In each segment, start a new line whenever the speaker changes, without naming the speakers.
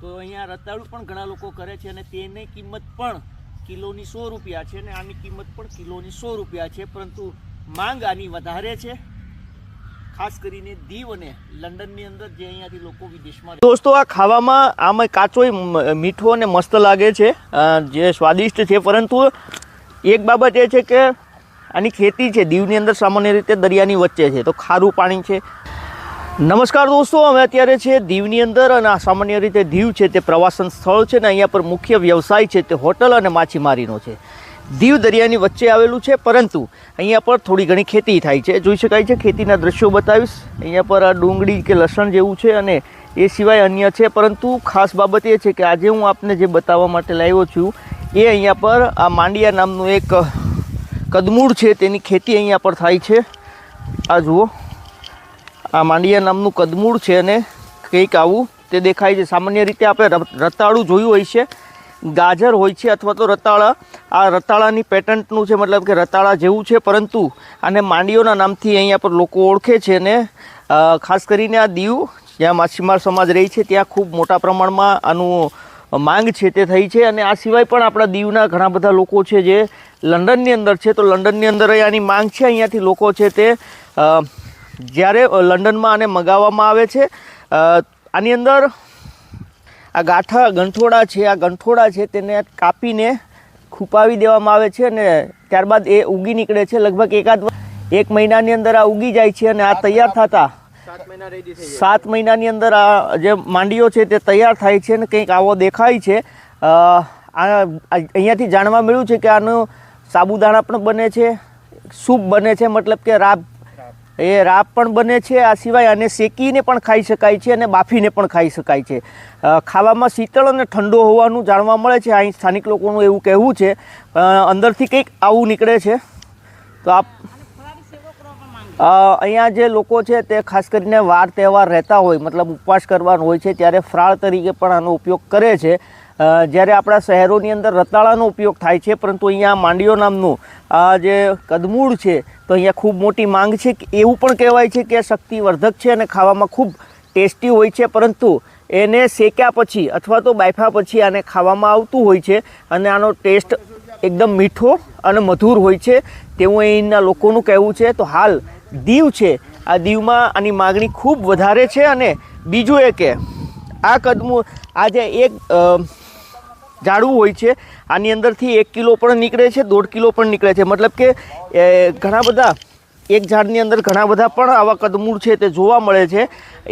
તો અહીંયા રતાળું પણ ઘણા લોકો કરે છે અને તેની કિંમત પણ કિલોની સો રૂપિયા છે અને આની કિંમત પણ કિલોની સો રૂપિયા છે, પરંતુ માંગ આની વધારે છે. ખાસ કરીને દીવ અને લંડનની અંદર જે અહીંયાથી લોકો વિદેશમાં દોસ્તો, આ ખાવામાં આમાં કાચોય મીઠો અને મસ્ત લાગે છે. જે સ્વાદિષ્ટ છે, પરંતુ એક બાબત એ છે કે આની ખેતી છે, દીવની અંદર સામાન્ય રીતે દરિયાની વચ્ચે છે. તો ખારું પાણી છે નમસ્કાર દોસ્તો, અમે અત્યારે છે દીવની અંદર અને આ સામાન્ય રીતે દીવ છે તે પ્રવાસન સ્થળ છે ને અહીંયા પર મુખ્ય વ્યવસાય છે તે હોટલ અને માછીમારીનો છે. દીવ દરિયાની વચ્ચે આવેલું છે, પરંતુ અહીંયા પર થોડી ઘણી ખેતી થાય છે. જોઈ શકાય છે, ખેતીના દ્રશ્યો બતાવીશ. અહીંયા પર આ ડુંગળી કે લસણ જેવું છે અને એ સિવાય અન્ય છે, પરંતુ ખાસ બાબત એ છે કે આજે હું આપને જે બતાવવા માટે લાવ્યો છું, એ અહીંયા પર આ માંડિયા નામનું એક કદમૂળ છે, તેની ખેતી અહીંયા પર થાય છે. આ જુઓ. આ માંડિયા નામનું કદમૂળ છે અને કંઈક આવું તે દેખાય છે. સામાન્ય રીતે આપણે રતાળું જોયું હોય છે. ગાજર હોય છે અથવા તો રતાળા. આ રતાળાની પેટન્ટનું છે, મતલબ કે રતાળા જેવું છે, પરંતુ આને માંડીઓના નામથી અહીંયા પર લોકો ઓળખે છે અને ખાસ કરીને આ દીવ જ્યાં માછીમાર સમાજ રહી છે, ત્યાં ખૂબ મોટા પ્રમાણમાં આનું માંગ છે તે થઈ છે અને આ સિવાય પણ આપણા દીવના ઘણા બધા લોકો છે જે લંડનની અંદર છે. તો લંડનની અંદર આની માંગ છે, અહીંયાથી લોકો છે તે જ્યારે લંડનમાં આને મગાવવામાં આવે છે આની અંદર આ ગાંઠા ગંઠોડા છે આ ગંઠોડા છે તેને કાપીને ખૂપાવી દેવામાં આવે છે અને ત્યારબાદ એ ઉગી નીકળે છે. લગભગ એકાદ એક મહિનાની અંદર આ ઉગી જાય છે અને આ તૈયાર થતા
સાત
મહિનાની અંદર આ જે માંડીઓ છે તે તૈયાર થાય છે અને કંઈક આવો દેખાય છે. આ અહીંયાથી જાણવા મળ્યું છે કે આનું સાબુદાણા પણ બને છે સૂપ બને છે મતલબ કે રાબ એ રાબ પણ બને છે, આ સિવાય આને શેકીને પણ ખાઈ શકાય છે અને બાફીને પણ ખાઈ શકાય છે. ખાવામાં શીતળ અને ઠંડો હોવાનું જાણવા મળે છે. અહીં સ્થાનિક લોકોનું એવું કહેવું છે. અંદરથી કંઈક આવું નીકળે છે. તો આપ અહીંયા જે લોકો છે તે ખાસ કરીને વાર તહેવાર રહેતા હોય, મતલબ ઉપવાસ કરવાનો હોય છે, ત્યારે ફ્રાળ તરીકે પણ આનો ઉપયોગ કરે છે. જ્યારે આપણા શહેરોની અંદર રતાળાનો ઉપયોગ થાય છે, પરંતુ અહીંયા માંડીઓ નામનું આ જે કદમૂળ છે, તો અહીંયા ખૂબ મોટી માંગ છે એવું પણ કહેવાય છે કે શક્તિવર્ધક છે અને ખાવામાં ખૂબ ટેસ્ટી હોય છે, પરંતુ એને શેક્યા પછી અથવા તો બાફ્યા પછી આને ખાવામાં આવતું હોય છે અને આનો ટેસ્ટ એકદમ મીઠો અને મધુર હોય છે. તેવું અહીંના લોકોનું કહેવું છે. તો હાલ દીવ છે. આ દીવમાં આની માગણી ખૂબ વધારે છે અને બીજું એ કે આ કદમું આ જે એક ઝાડવું હોય છે. આની અંદરથી એક કિલો પણ નીકળે છે, દોઢ કિલો પણ નીકળે છે. મતલબ કે ઘણા બધા, એક ઝાડની અંદર ઘણા બધા પણ આવા કદમૂળ છે તે જોવા મળે છે.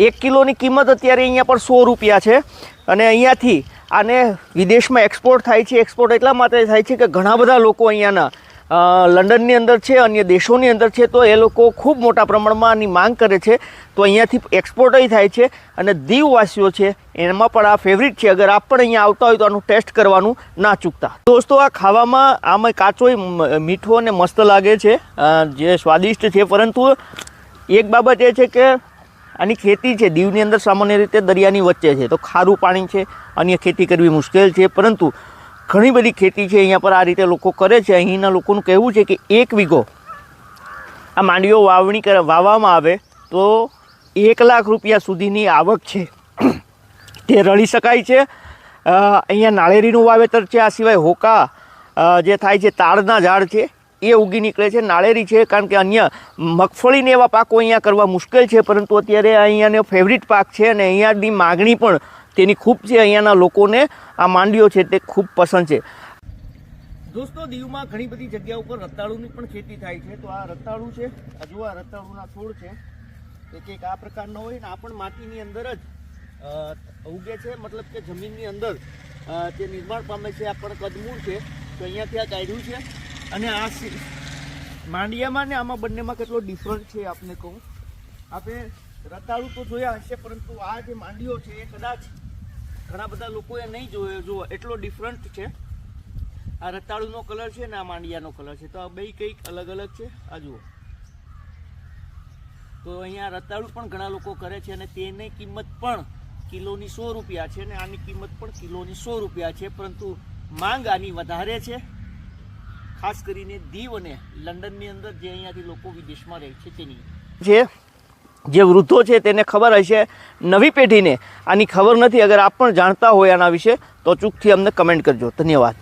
એક કિલોની કિંમત અત્યારે અહીંયા પર સો રૂપિયા છે. અને અહીંયાથી આને વિદેશમાં એક્સપોર્ટ થાય છે. એક્સપોર્ટ એટલા માટે થાય છે કે ઘણા બધા લોકો અહીંયાના લંડનની અંદર છે, અન્ય દેશોની અંદર છે, તો એ લોકો ખૂબ મોટા પ્રમાણમાં આની માંગ કરે છે. તો અહીંયાથી એક્સપોર્ટય થાય છે અને દીવવાસીઓ છે, એમાં પણ આ ફેવરિટ છે. અગર આપ પણ અહીંયા આવતા હોય તો આનું ટેસ્ટ કરવાનું ના ચૂકતા. દોસ્તો, આ ખાવામાં આમાં કાચોય મીઠો અને મસ્ત લાગે છે. જે સ્વાદિષ્ટ છે, પરંતુ એક બાબત એ છે કે આની ખેતી છે, દીવની અંદર સામાન્ય રીતે દરિયાની વચ્ચે છે. તો ખારું પાણી છે, અન્ય ખેતી કરવી મુશ્કેલ છે, પરંતુ ઘણી બધી ખેતી છે અહીંયા પર આ રીતે લોકો કરે છે. અહીંના લોકોનું કહેવું છે કે એક વીઘો આ માંડીઓ વાવણી કર, વાવવામાં આવે તો એક લાખ રૂપિયા સુધીની આવક છે. તે રળી શકાય છે. અહીંયા નાળેરીનું વાવેતર છે. આ સિવાય હોકા જે થાય છે તાળના ઝાડ છે, એ ઉગી નીકળે છે. નાળેરી છે કારણ કે અન્ય મગફળીને એવા પાકો અહીંયા કરવા મુશ્કેલ છે, પરંતુ અત્યારે અહીંયાનો ફેવરિટ પાક છે અને અહીંયાની માગણી પણ તેની ખૂબ છે અહીંયાના લોકોને આ માંડીઓ છે તે ખૂબ પસંદ છે. દોસ્તો, દીવમાં ઘણી બધી જગ્યા ઉપર રતાળુની પણ ખેતી થાય છે. તો આ રતાળુ છે હજુ આ રતાળુના છોડ છે. તે કંઈક આ પ્રકારનો હોય ને, આ પણ માટીની અંદર જ ઉગે છે. મતલબ કે જમીનની અંદર જે નિર્માણ પામે છે, આ પણ કદમૂળ છે. તો અહીંયાથી આ કાઢ્યું છે. અને આ માંડિયામાં ને આમાં બંનેમાં કેટલો ડિફરન્ટ છે આપને કહું. આપણે રતાળુ તો જોયા હશે, પરંતુ આ જે માંડીઓ છે એ કદાચ ઘણા બધા લોકોએ નહીં જોયો. જુઓ, એટલો ડિફરન્ટ છે. આ રતાળુનો કલર છે ને આ માંડિયાનો કલર છે. તો આ બે કંઈક અલગ અલગ છે. આ જુઓ. તો અહીંયા રતાળુ પણ ઘણા લોકો કરે છે અને તેની કિંમત પણ કિલોની સો રૂપિયા છે અને આની કિંમત પણ કિલોની સો રૂપિયા છે. પરંતુ માંગ આની વધારે છે. ખાસ કરીને દીવ અને લંડનની અંદર જે અહીંયાથી લોકો વિદેશમાં રહે છે તેની. જે જે વૃદ્ધો છે તેને ખબર હશે નવી પેઢીને. આની ખબર નથી, અગર આપ પણ જાણતા હોય આના વિશે, તો ચૂકથી અમને કમેન્ટ કરજો. ધન્યવાદ.